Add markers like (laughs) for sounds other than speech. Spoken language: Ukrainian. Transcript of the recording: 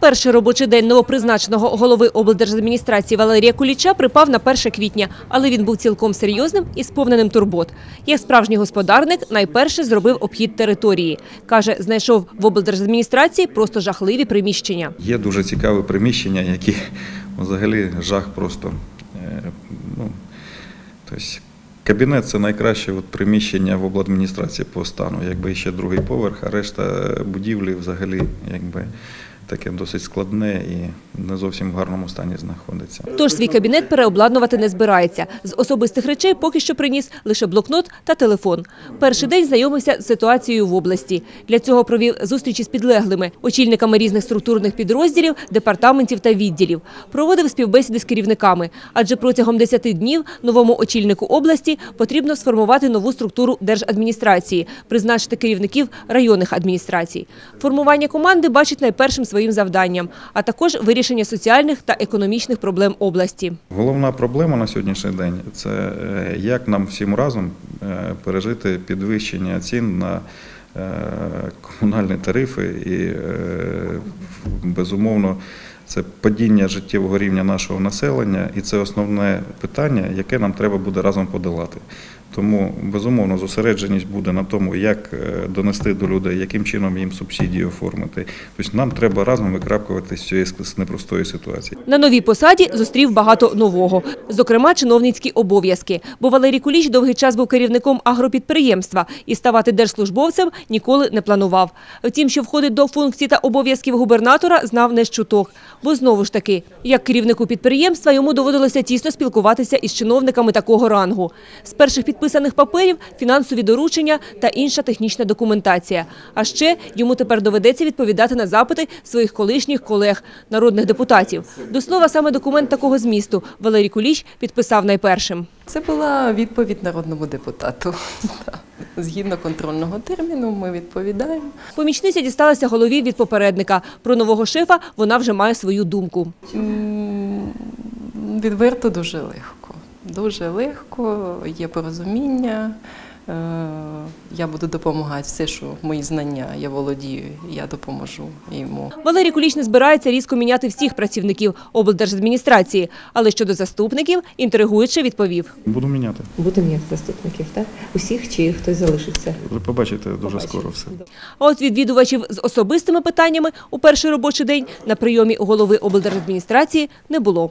Перший робочий день новопризначеного голови облдержадміністрації Валерія Куліча припав на 1 квітня, але він був цілком серйозним і сповненим турбот. Як справжній господарник, найперше зробив обхід території. Каже, знайшов в облдержадміністрації просто жахливі приміщення. Є дуже цікаві приміщення, які взагалі жах просто. Е, Ну, тобто, кабінет це найкраще от приміщення в обладміністрації по стану, якби ще другий поверх, а решта будівлі взагалі якби таке досить складне і не зовсім в гарному стані знаходиться. Тож свій кабінет переобладнувати не збирається. З особистих речей поки що приніс лише блокнот та телефон. Перший день знайомився з ситуацією в області. Для цього провів зустрічі з підлеглими, очільниками різних структурних підрозділів, департаментів та відділів. Проводив співбесіди з керівниками, адже протягом 10 днів новому очільнику області потрібно сформувати нову структуру держадміністрації, призначити керівників районних адміністрацій. Формування команди бачить найпершим своїм завданням, а також вирішення соціальних та економічних проблем області. Головна проблема на сьогоднішній день це е, як нам всім разом е, пережити підвищення цін на е, комунальні тарифи і безумовно. Це падіння життєвого рівня нашого населення, і це основне питання, яке нам треба буде разом подолати. Тому безумовно зосередженість буде на тому, як е, донести до людей, яким чином їм субсидії оформити. Тобто нам треба разом викрапкувати з цієї непростої ситуації. На новій посаді зустрів багато нового, зокрема чиновницькі обов'язки. Бо Валерій Куліч довгий час був керівником агропідприємства і ставати держслужбовцем ніколи не планував. Втім, що входить до функцій та обов'язків губернатора, знав не чуток. Бо знову ж таки, як керівнику підприємства, йому доводилося тісно спілкуватися із чиновниками такого рангу. З перших підписаних паперів фінансові доручення та інша технічна документація. А ще йому тепер доведеться відповідати на запити своїх колишніх колег, народних депутатів. До слова, саме документ такого змісту Валерій Куліч підписав найпершим. Це була відповідь народному депутату. (laughs) Згідно контрольного терміну, ми відповідаємо. Помічниця дісталася голові від попередника. Про нового шефа вона вже має свою думку. Відверто дуже легко. Дуже легко, є порозуміння. Е, Я буду допомагати все, що мої знання я володію, я допоможу йому. Валерій Куліч не збирається різко міняти всіх працівників облдержадміністрації, але щодо заступників інтригуюче відповів. Буду міняти. Будемо як заступників, так? Усіх чи хтось залишиться? Ви побачите дуже скоро все. А от відвідувачів з особистими питаннями у перший робочий день на прийомі у голови облдержадміністрації не було.